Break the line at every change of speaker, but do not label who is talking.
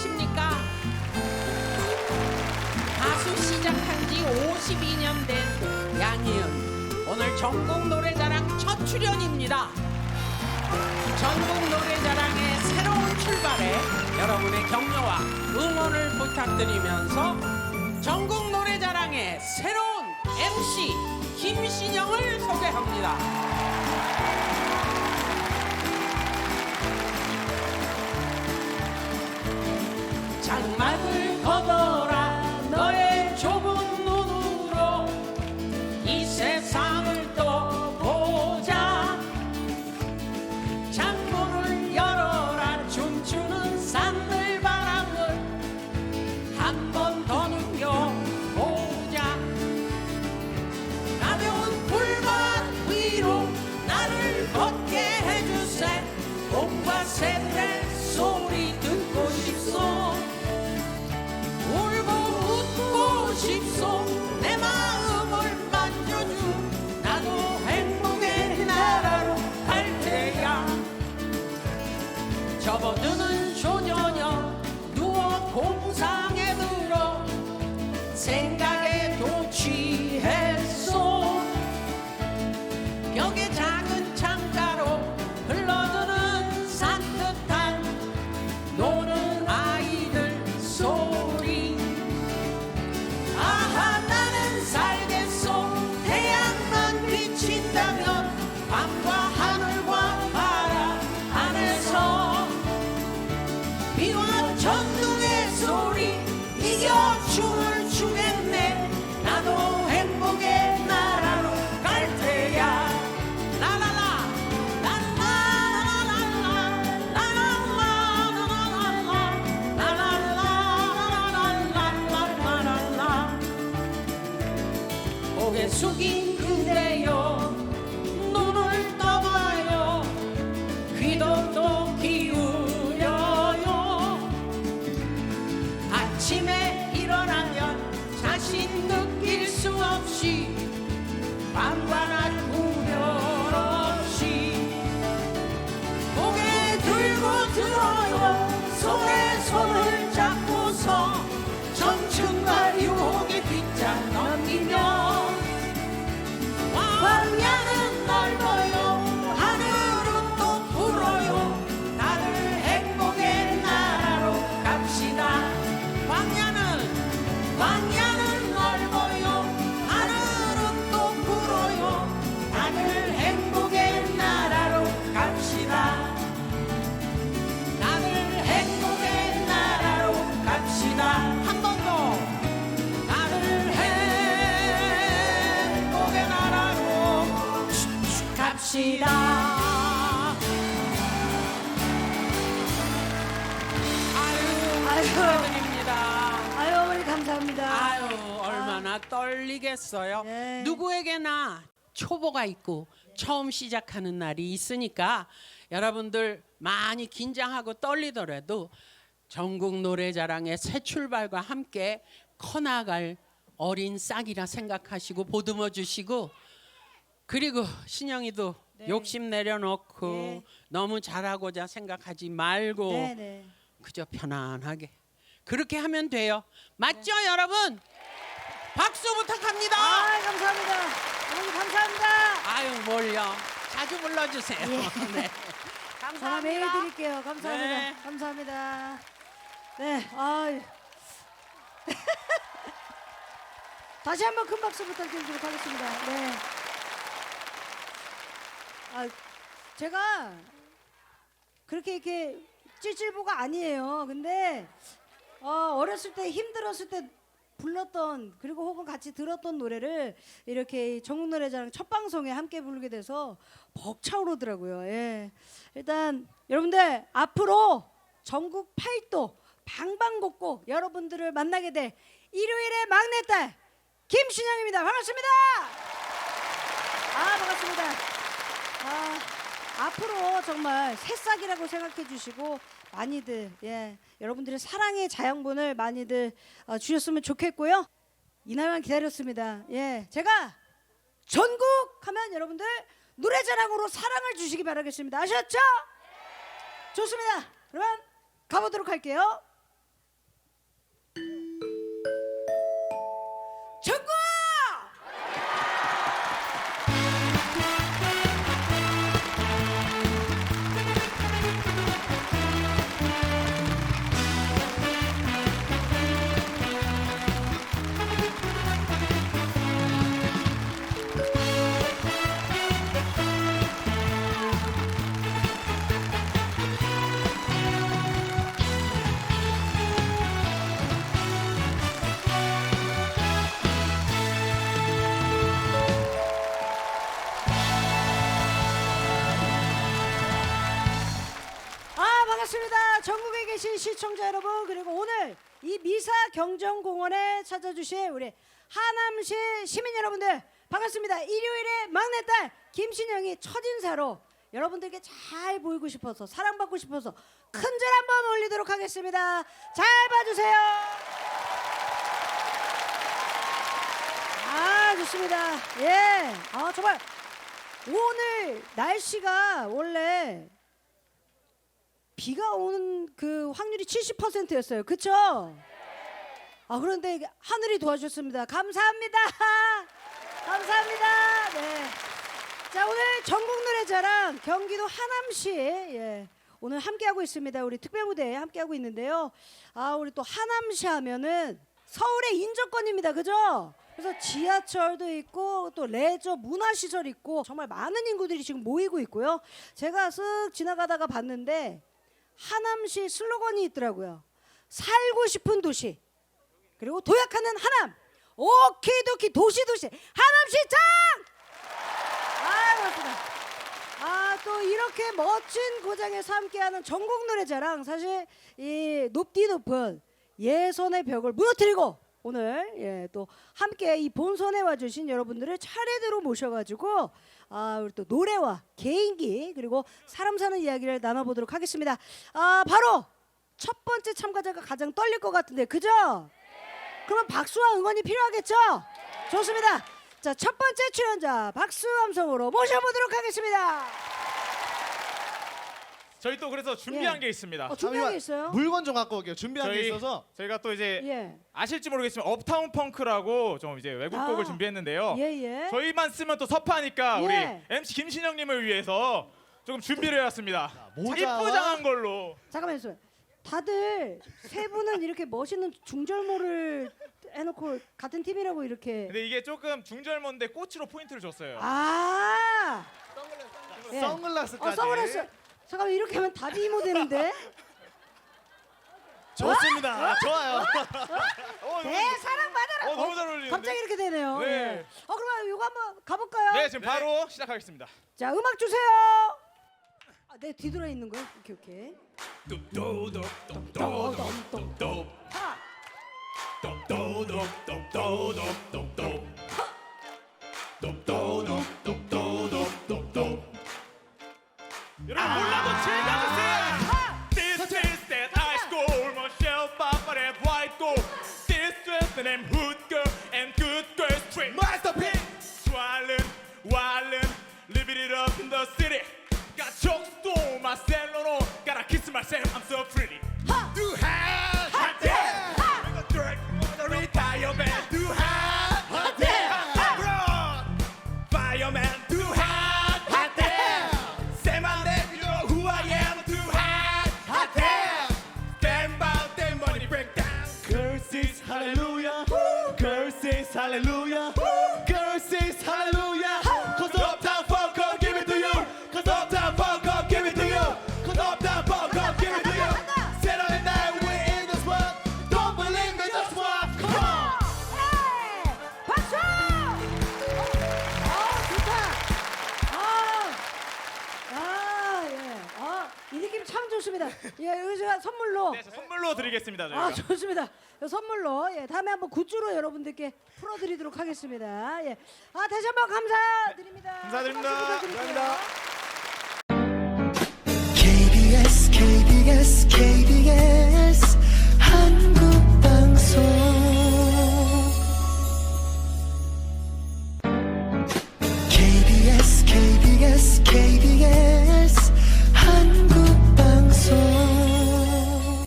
계십니까? 가수 시작한 지 52년 된 양희은. 오늘 전국 노래자랑 첫 출연입니다. 전국 노래자랑의 새로운 출발에 여러분의 격려와 응원을 부탁드리면서 전국 노래자랑의 새로운 MC 김신영을 소개합니다. chẳng mãi 갑시다 아유
아유.
축하드립니다
아유 어머니 감사합니다.
아유 얼마나 떨리겠어요.
네.
누구에게나 초보가 있고 처음 시작하는 날이 있으니까 여러분들 많이 긴장하고 떨리더라도 전국 노래자랑의 새 출발과 함께 커나갈 어린 싹이라 생각하시고 보듬어 주시고 그리고 신영이도
네.
욕심 내려놓고
네.
너무 잘하고자 생각하지 말고
네 네.
그저 편안하게 그렇게 하면 돼요. 맞죠, 여러분? 박수 부탁합니다.
아 감사합니다. 어머니 감사합니다.
아유 뭘요? 자주 불러주세요.
예.
네.
전화 매일
감사합니다.
드릴게요. 감사합니다.
네.
감사합니다. 네. 아유. 다시 한번 큰 박수 부탁드리도록 하겠습니다. 네. 아, 제가 그렇게 이렇게 찔찔보가 아니에요. 근데 어, 어렸을 때 힘들었을 때 불렀던 그리고 혹은 같이 들었던 노래를 이렇게 전국 노래자랑 첫 방송에 함께 부르게 돼서 벅차오르더라고요. 예. 일단 여러분들 앞으로 전국 팔도 방방곡곡 여러분들을 만나게 될 일요일의 막내딸 김신영입니다. 반갑습니다. 아 반갑습니다. 아, 앞으로 정말 새싹이라고 생각해 주시고 많이들 예 여러분들의 사랑의 자양분을 많이들 어, 주셨으면 좋겠고요. 이날만 기다렸습니다. 예 제가 전국 하면 여러분들 노래자랑으로 사랑을 주시기 바라겠습니다. 아셨죠? 좋습니다. 그러면 가보도록 할게요. 계신 시청자 여러분 그리고 오늘 이 미사 경정공원에 찾아주신 우리 하남시 시민 여러분들 반갑습니다. 일요일에 막내딸 김신영이 첫 인사로 여러분들께 잘 보이고 싶어서 사랑받고 싶어서 큰 절 한번 올리도록 하겠습니다. 잘 봐주세요. 아 좋습니다. 예. 아 정말 오늘 날씨가 원래 비가 오는 그 확률이 70%였어요. 그쵸? 아 그런데 하늘이 도와주셨습니다. 감사합니다. 감사합니다. 네. 자 오늘 전국 노래자랑 경기도 하남시 예. 오늘 함께하고 있습니다. 우리 특별 무대에 함께하고 있는데요. 아 우리 또 하남시 하면은 서울의 인접권입니다. 그죠? 그래서 지하철도 있고 또 레저 문화시설 있고 정말 많은 인구들이 지금 모이고 있고요. 제가 쓱 지나가다가 봤는데 하남시 슬로건이 있더라고요. 살고 싶은 도시 그리고 도약하는 하남 오키도키 도시 도시 하남시 짱! 아 그렇습니다. 아 또 이렇게 멋진 고장에서 함께하는 전국 노래자랑 사실 이 높디 높은 예선의 벽을 무너뜨리고 오늘 예, 또 함께 이 본선에 와주신 여러분들을 차례대로 모셔가지고 아 우리 또 노래와 개인기 그리고 사람 사는 이야기를 나눠보도록 하겠습니다. 아 바로 첫 번째 참가자가 가장 떨릴 것 같은데 그죠? 그러면 박수와 응원이 필요하겠죠? 좋습니다. 자 첫 번째 출연자 박수 함성으로 모셔보도록 하겠습니다.
저희 또 그래서 준비한
예.
게 있습니다.
어, 준비한 게 있어요?
물건 좀 갖고 올게요. 준비한 게
저희
있어서
저희가 또 이제
예.
아실지 모르겠지만 업타운 펑크라고 좀 이제 외국곡을
아.
준비했는데요.
예, 예.
저희만 쓰면 또 섭하니까
예.
우리 MC 김신영님을 위해서 조금 준비를 해왔습니다.
모자와
이쁘장한 걸로.
잠깐만요. 다들 세 분은 이렇게 멋있는 중절모를 해놓고 같은 팀이라고 이렇게
근데 이게 조금 중절모인데 꽃으로 포인트를 줬어요.
아 예.
선글라스까지.
어, 선글라스 잠깐만 이렇게 하면 다비 이모 되는데
좋습니다. 좋아요.
어, 너무,
네 사랑 받아라
어, 너무 잘 어울리는데.
갑자기 이렇게 되네요
네.
예. 어 그러면 이거 한번 가볼까요?
네, 지금 바로 시작하겠습니다.
자 음악 주세요 아, 네 뒤돌아 있는 거요? 오케이 오케이 하
여러분 몰라도 즐겨주세요. This is that high school, Michelle Papa that white gold. This is the name hood girl and good girl street.
마스터피스.
Wildin', wildin', living it up in the city. Got chokes to myself, no, no. Gotta kiss myself, I'm so pretty.
curses, hallelujah.
예, 이거 제가 선물로.
네, 저 선물로 드리겠습니다. 저희가.
아 좋습니다. 이 선물로 예, 다음에 한번 굿즈로 여러분들께 풀어드리도록 하겠습니다. 예, 아 다시 한번 감사드립니다.
감사드립니다.
박수 부탁드릴게요.
감사합니다.
KBS KBS KBS